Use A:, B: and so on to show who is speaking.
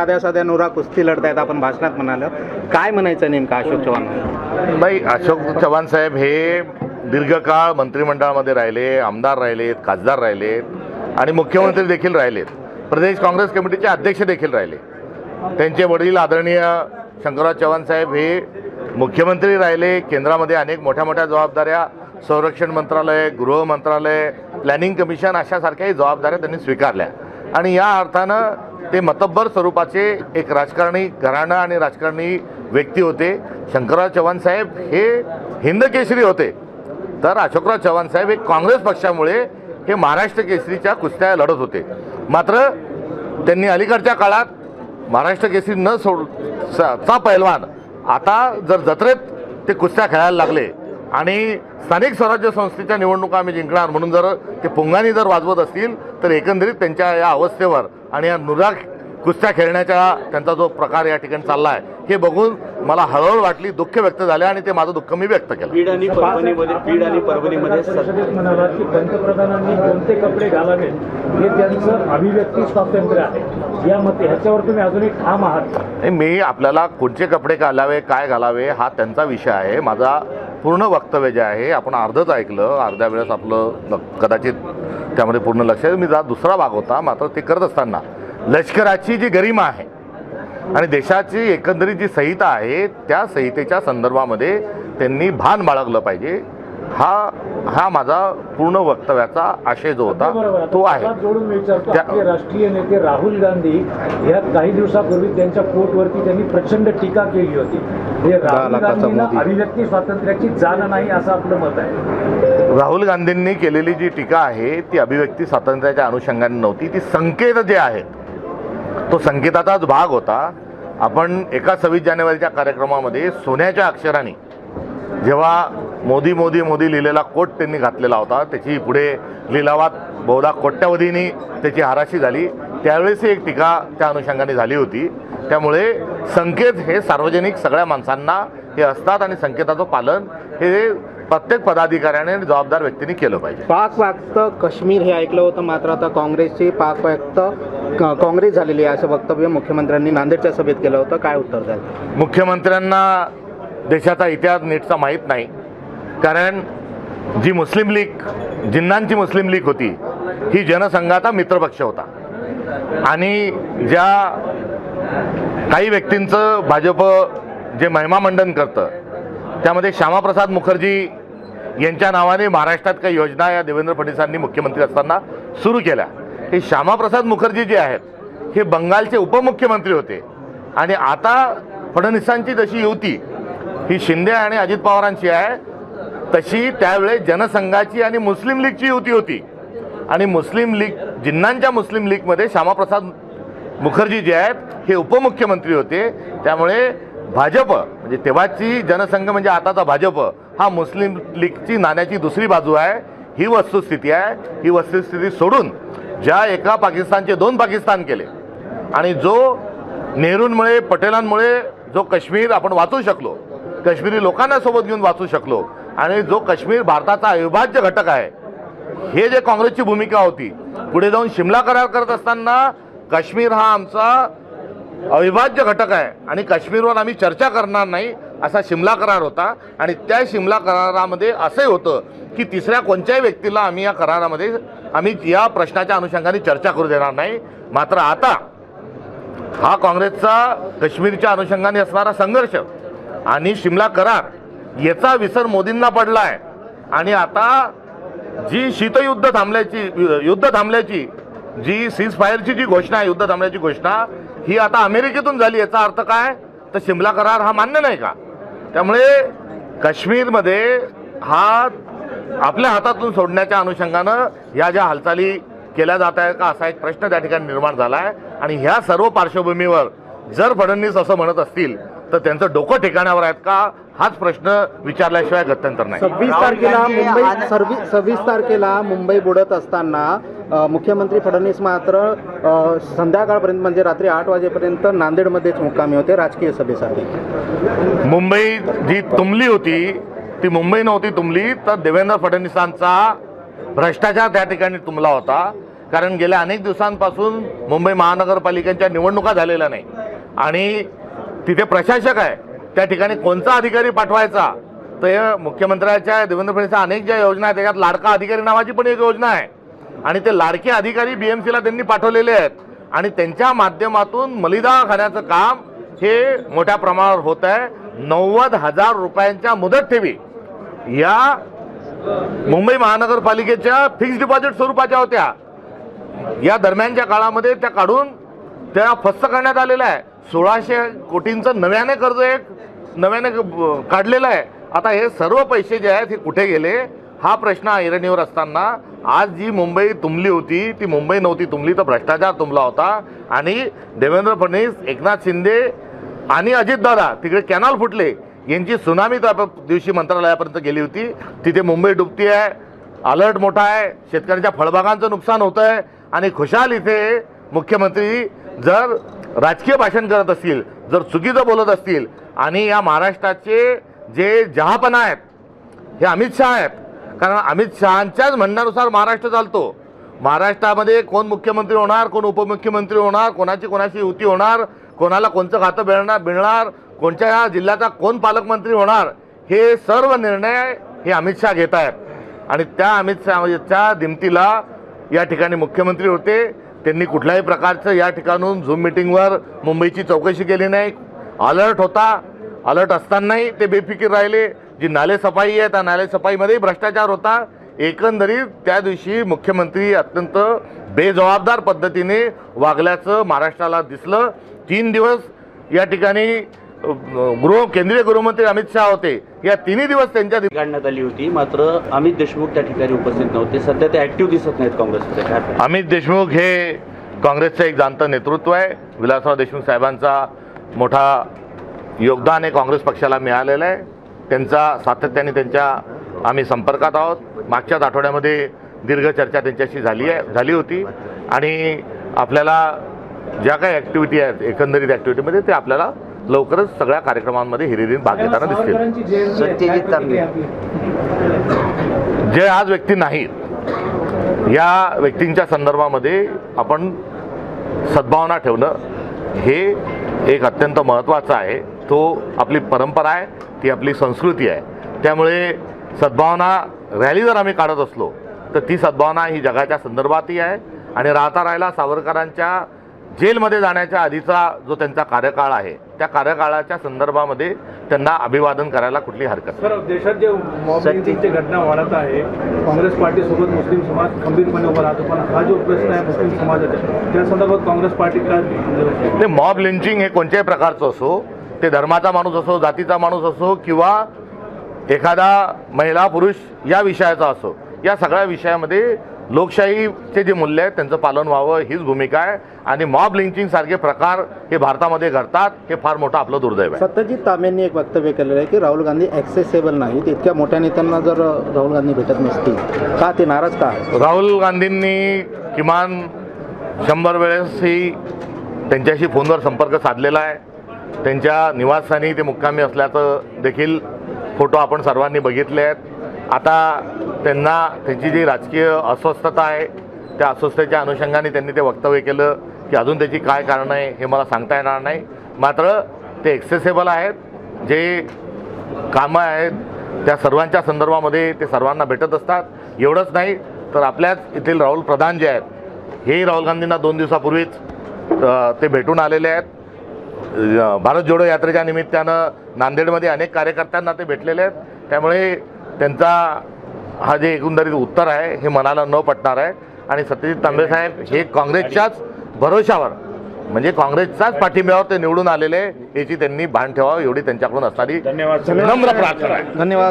A: साध्या साध्या नुरा कुस्ती लढतायत आपण भाषणात म्हणालो. काय म्हणायचं नेमकं अशोक चव्हाण?
B: नाही अशोक चव्हाण साहेब हे दीर्घकाळ मंत्रिमंडळामध्ये राहिले आमदार राहिलेत खासदार राहिलेत आणि मुख्यमंत्री देखील राहिलेत. प्रदेश काँग्रेस कमिटीचे अध्यक्ष देखील राहिले. त्यांचे वडील आदरणीय शंकरराव चव्हाण साहेब हे मुख्यमंत्री राहिले. केंद्रामध्ये अनेक मोठ्या मोठ्या जबाबदाऱ्या संरक्षण मंत्रालय गृह मंत्रालय प्लॅनिंग कमिशन अशासारख्याही जबाबदाऱ्या त्यांनी स्वीकारल्या. आणि या अर्थानं ते मतब्बर स्वरूपाचे एक राजकारणी घराणं आणि राजकारणी व्यक्ती होते. शंकरराव चव्हाण साहेब हे हिंद केसरी होते. तर अशोकराव चव्हाण साहेब हे काँग्रेस पक्षामुळे हे महाराष्ट्र केसरीच्या कुस्त्या लढत होते. मात्र त्यांनी अलीकडच्या काळात महाराष्ट्र केसरी न सोड चा चा पैलवान. आता जर जत्रेत ते कुस्त्या खेळायला लागले आणि स्थानिक स्वराज्य संस्थेच्या निवडणुका आम्ही जिंकणार. म्हणून जर ते पुंगानी जर वाजवत असतील तर एकंदरीत त्यांच्या या अवस्थेवर आणि या नुराग कुस्त्या खेळण्याच्या त्यांचा जो प्रकार या ठिकाणी चालला आहे हे बघून मला हळहळ वाटली दुःख व्यक्त झाले आणि ते माझं दुःख मी व्यक्त केलं.
C: बीड आणि परभणीमध्ये बीड आणि परभणीमध्ये
D: म्हणाला की पंतप्रधानांनी कोणते कपडे घालावे हे त्यांचं अभिव्यक्ती स्वातंत्र्य आहे. या मते ह्याच्यावर तुम्ही अजूनही ठाम आहात.
B: मी आपल्याला कोणते कपडे घालावे काय घालावे हा त्यांचा विषय आहे. माझा पूर्ण वक्तव्य जे आहे आपण अर्धच ऐकलं. अर्ध्या वेळेस आपलं कदाचित त्यामध्ये पूर्ण लक्ष. मी जा दुसरा भाग होता मात्र ते करत असताना लष्कराची जी गरिमा आहे आणि देशाची एकंदरीत जी संहिता आहे त्या संहितेच्या संदर्भामध्ये त्यांनी भान बाळगलं पाहिजे. हा हा माझा पूर्ण वक्तव्याचा आशय जो होता तो आहे.
D: जोडून विचारतो राष्ट्रीय नेते राहुल गांधी या काही दिवसापूर्वी त्यांच्या पोटवरती त्यांनी प्रचंड टीका केली होती. हे राहुल गांधींना. अभिव्यक्ती स्वातंत्र्याची जाण नाही असं आपलं मत आहे.
B: राहुल गांधींनी केलेली जी टीका आहे ती अभिव्यक्ती स्वातंत्र्याच्या अनुषंगाने नव्हती. ती संकेत जे आहेत तो संकेताचाच भाग होता. आपण एका सव्वीस जानेवारीच्या कार्यक्रमामध्ये सोन्याच्या अक्षराने जेव्हा मोदी मोदी मोदी लिहिलेला कोट त्यांनी घातलेला होता त्याची पुढे लिलावात बहुधा कोट्यावधीनी त्याची हाराशी झाली. त्यावेळेस एक टीका त्या अनुषंगाने झाली होती. त्यामुळे संकेत हे सार्वजनिक सगळ्या माणसांना हे असतात आणि संकेताचं पालन हे प्रत्येक पदाधिकाऱ्याने आणि जबाबदार व्यक्तीने केलं पाहिजे.
A: पाक व्याप्त काश्मीर हे ऐकलं होतं मात्र आता काँग्रेसची पाक व्याप्त काँग्रेस झालेली आहे असं वक्तव्य मुख्यमंत्र्यांनी नांदेडच्या सभेत केलं होतं. काय उत्तर द्याल?
B: मुख्यमंत्र्यांना देशाचा इतिहास नीटचा माहीत नाही. कारण जी मुस्लिम लीग जिन्नांची मुस्लिम लीग होती ही जनसंघाचा मित्रपक्ष होता. आणि ज्या काही व्यक्तींचं भाजप जे महिमामंडन करतं त्यामध्ये श्यामाप्रसाद मुखर्जी यांच्या नावाने महाराष्ट्रात काही योजना या देवेंद्र फडणवीसांनी मुख्यमंत्री असताना सुरू केल्या. हे श्यामाप्रसाद मुखर्जी जे आहेत हे बंगालचे उपमुख्यमंत्री होते. आणि आता फडणवीसांची जशी युती ही शिंदे आणि अजित पवारांची आहे तशी त्यावेळेस जनसंघाची आणि मुस्लिम लीगची युती होती. आणि मुस्लिम लीग जिन्नांच्या मुस्लिम लीगमध्ये श्यामाप्रसाद मुखर्जी जे आहेत हे उपमुख्यमंत्री होते. त्यामुळे भाजप म्हणजे तेव्हाची जनसंघ म्हणजे आताचा भाजप हा मुस्लिम लीगची नाण्याची दुसरी बाजू आहे. ही वस्तुस्थिती आहे. ही वस्तुस्थिती सोडून ज्या एका पाकिस्तानचे दोन पाकिस्तान केले आणि जो नेहरूंमुळे पटेलांमुळे जो काश्मीर आपण वाचू शकलो काश्मीरी लोकांना सोबत घेऊन वाचू शकलो आणि जो काश्मीर भारताचा अविभाज्य घटक आहे हे जे काँग्रेसची भूमिका होती पुढे जाऊन शिमला करार करत असताना काश्मीर हा आमचा अविभाज्य घटक आहे. आणि काश्मीरवर आम्ही चर्चा करणार नाही असा शिमला करार होता. आणि त्या शिमला करारामध्ये असंही होतं की तिसऱ्या कोणत्याही व्यक्तीला आम्ही या करारामध्ये आम्ही या प्रश्नाच्या अनुषंगाने चर्चा करू देणार नाही. मात्र आता हा काँग्रेसचा काश्मीरच्या अनुषंगाने असणारा संघर्ष आणि शिमला करार याचा विसर मोदींना पडला आहे आणि आता जी शीतयुद्ध थांबल्याची युद्ध थांबल्याची जी सीज फायरची जी घोषणा आहे युद्ध थांबल्याची घोषणा ही आता अमेरिकेतून झाली याचा अर्थ काय? तर शिमला करार हा मान्य नाही का? त्यामुळे काश्मीरमध्ये हा आपल्या हातातून सोडण्याच्या अनुषंगानं या ज्या हालचाली केल्या जात आहेत का असा एक प्रश्न त्या ठिकाणी निर्माण झाला आहे आणि ह्या सर्व पार्श्वभूमीवर जर फडणवीस असं म्हणत असतील तर त्यांचं डोकं ठिकाणावर आहेत का? हाच प्रश्न विचारल्याशिवाय गत्यंतर नाही.
A: सव्वीस तारखेला मुंबई सव्वीस तारखेला मुंबई बुडत असताना मुख्यमंत्री फडणवीस मात्र संध्याकाळपर्यंत म्हणजे रात्री आठ वाजेपर्यंत नांदेडमध्येच मुक्कामी होते राजकीय सभेसाठी.
B: मुंबई जी तुंबली होती ती मुंबई नव्हती तुंबली तर देवेंद्र फडणवीसांचा भ्रष्टाचार त्या ठिकाणी तुंबला होता. कारण गेल्या अनेक दिवसांपासून मुंबई महानगरपालिकेच्या निवडणुका झालेल्या नाही. आणि तिथे प्रशासक आहे त्या ठिकाणी कोणता अधिकारी पाठवायचा? तर मुख्यमंत्र्याच्या देवेंद्र फडणवीसच्या अनेक ज्या योजना आहेत त्याच्यात लाडका अधिकारी नावाची पण एक योजना आहे. आणि ते लाडके अधिकारी बीएमसीला त्यांनी पाठवलेले आहेत. आणि त्यांच्या माध्यमातून मलिदा खाण्याचं काम हे मोठ्या प्रमाणावर होत आहे. नव्वद हजार रुपयांच्या मुदत ठेवी. या मुंबई महानगरपालिकेच्या फिक्स डिपॉझिट स्वरूपाच्या होत्या. या दरम्यानच्या काळामध्ये त्या काढून त्या फस्त करण्यात आलेल्या आहे. सोळाशे कोटींचं नव्याने कर्ज एक नव्याने काढलेलं आहे. आता हे सर्व पैसे जे आहेत हे कुठे गेले? हा प्रश्न ऐरणीवर असताना आज जी मुंबई तुंबली होती ती मुंबई नव्हती तुंबली तर भ्रष्टाचार तुंबला होता. आणि देवेंद्र फडणवीस एकनाथ शिंदे आणि अजितदादा तिकडे कॅनॉल फुटले. यांची सुनामी त्या दिवशी मंत्रालयापर्यंत गेली होती. तिथे मुंबई डुबती आहे अलर्ट मोठा आहे शेतकऱ्यांच्या फळबागांचं नुकसान होतं आहे आणि खुशाल इथे मुख्यमंत्री जर राजकीय भाषण करत असतील जर चुकीचं बोलत असतील आणि या महाराष्ट्राचे जे जहापणा आहेत हे अमित शहा आहेत कारण अमित शहांच्याच म्हणण्यानुसार महाराष्ट्र चालतो. महाराष्ट्रामध्ये कोण मुख्यमंत्री होणार कोण उपमुख्यमंत्री होणार कोणाची कोणाची युती होणार कोणाला कोणचं खातं मिळणार मिळणार कोणत्या जिल्ह्याचा कोण पालकमंत्री होणार हे सर्व निर्णय हे अमित शहा घेत आहेत. आणि त्या अमित शहाच्या दिमतीला या ठिकाणी मुख्यमंत्री होते. त्यांनी कुठल्याही प्रकारचं या ठिकाणून झूम मिटिंगवर मुंबईची चौकशी केली नाही. अलर्ट होता. अलर्ट असतानाही ते बेफिकीर राहिले. जी नालेसफाई आहे त्या नालेसफाईमध्येही भ्रष्टाचार होता. एकंदरीत त्या दिवशी मुख्यमंत्री अत्यंत बेजबाबदार पद्धतीने वागल्याचं महाराष्ट्राला दिसलं. तीन दिवस या ठिकाणी गृह केंद्रीय गृहमंत्री अमित शहा होते. या तिन्ही दिवस त्यांच्या
C: काढण्यात आली होती. मात्र अमित देशमुख त्या ठिकाणी उपस्थित नव्हते. सध्या ते ऍक्टिव्ह दिसत नाहीत काँग्रेसमध्ये?
B: अमित देशमुख हे काँग्रेसचं एक जाणतं नेतृत्व आहे. विलासराव देशमुख साहेबांचा मोठा योगदान हे काँग्रेस पक्षाला मिळालेलं आहे. त्यांचा सातत्याने त्यांच्या आम्ही संपर्कात आहोत. मागच्याच आठवड्यामध्ये दीर्घ चर्चा त्यांच्याशी झाली आहे झाली होती. आणि आपल्याला ज्या काही ॲक्टिव्हिटी आहेत एकंदरीत ॲक्टिव्हिटीमध्ये ते आपल्याला लवकरच सगळ्या कार्यक्रमांमध्ये हिरिरीन भाग घेताना दिसतील. जे आज व्यक्ती नाहीत या व्यक्तींच्या संदर्भामध्ये आपण सद्भावना ठेवणं हे एक अत्यंत महत्त्वाचा आहे. तो आपली परंपरा आहे ती आपली संस्कृती आहे. त्यामुळे सद्भावना रॅली जर आम्ही काढत असलो तर ती सद्भावना ही जगाच्या संदर्भातही आहे आणि राहता राहिला सावरकरांच्या जेलमध्ये जाण्याच्या आधीचा जो त्यांचा कार्यकाळ आहे त्या कार्यकाळाच्या संदर्भामध्ये त्यांना अभिवादन करायला कुठली हरकत नाही.
D: सर देशात जे घटना वाढत आहे काँग्रेस पार्टीसोबत मुस्लिम समाज खंबीरपणे उभा राहतो पण हा जो प्रश्न आहे मुस्लिम समाजाचा त्या संदर्भात काँग्रेस पार्टी काय
B: ते मॉब लिंचिंग हे कोणत्याही प्रकारचं असो ते धर्माचा माणूस असो जातीचा माणूस असो किंवा एखादा महिला पुरुष या विषयाचा असो या सगळ्या विषयामध्ये लोकशाहीचे जे मूल्य आहेत त्यांचं पालन व्हावं हीच भूमिका आहे. आणि मॉब लिंचिंग सारखे प्रकार हे भारतामध्ये घडतात हे फार मोठं आपलं दुर्दैव आहे.
A: सत्यजित तांबेंनी एक वक्तव्य केलेलं आहे की राहुल गांधी ॲक्सेसेबल नाहीत. इतक्या मोठ्या नेत्यांना जर राहुल गांधी भेटत नसतील का ते नाराज का? आहे
B: राहुल गांधींनी किमान शंभर वेळेसही त्यांच्याशी फोनवर संपर्क साधलेला आहे. त्यांच्या निवासस्थानी ते मुक्कामी असल्याचं देखील फोटो आपण सर्वांनी बघितले आहेत. आता त्यांना त्यांची जी राजकीय अस्वस्थता आहे त्या अस्वस्थतेच्या अनुषंगाने त्यांनी ते वक्तव्य केलं की अजून त्याची काय कारणं आहे हे मला सांगता येणार नाही. मात्र ते एक्सेसेबल आहेत जे कामं आहेत त्या सर्वांच्या संदर्भामध्ये ते सर्वांना भेटत असतात. एवढंच नाही तर आपल्याच येथील राहुल प्रधान जे आहेत हेही राहुल गांधींना दोन दिवसापूर्वीच ते भेटून आलेले आहेत. भारत जोडो यात्रेच्या निमित्तानं नांदेडमध्ये अनेक कार्यकर्त्यांना ते भेटलेले आहेत. त्यामुळे त्यांचा हा जे एकंदरीत उत्तर आहे हे मनाला न पटणार आहे. आणि सत्यजित तांबे साहेब हे काँग्रेसच्याच भरोशावर म्हणजे काँग्रेसच्याच पाठिंब्यावर ते निवडून आलेले याची त्यांनी भान ठेवावं एवढी त्यांच्याकडून असणारी
D: धन्यवाद.
B: नम्र प्रार्थना आहे.
A: धन्यवाद.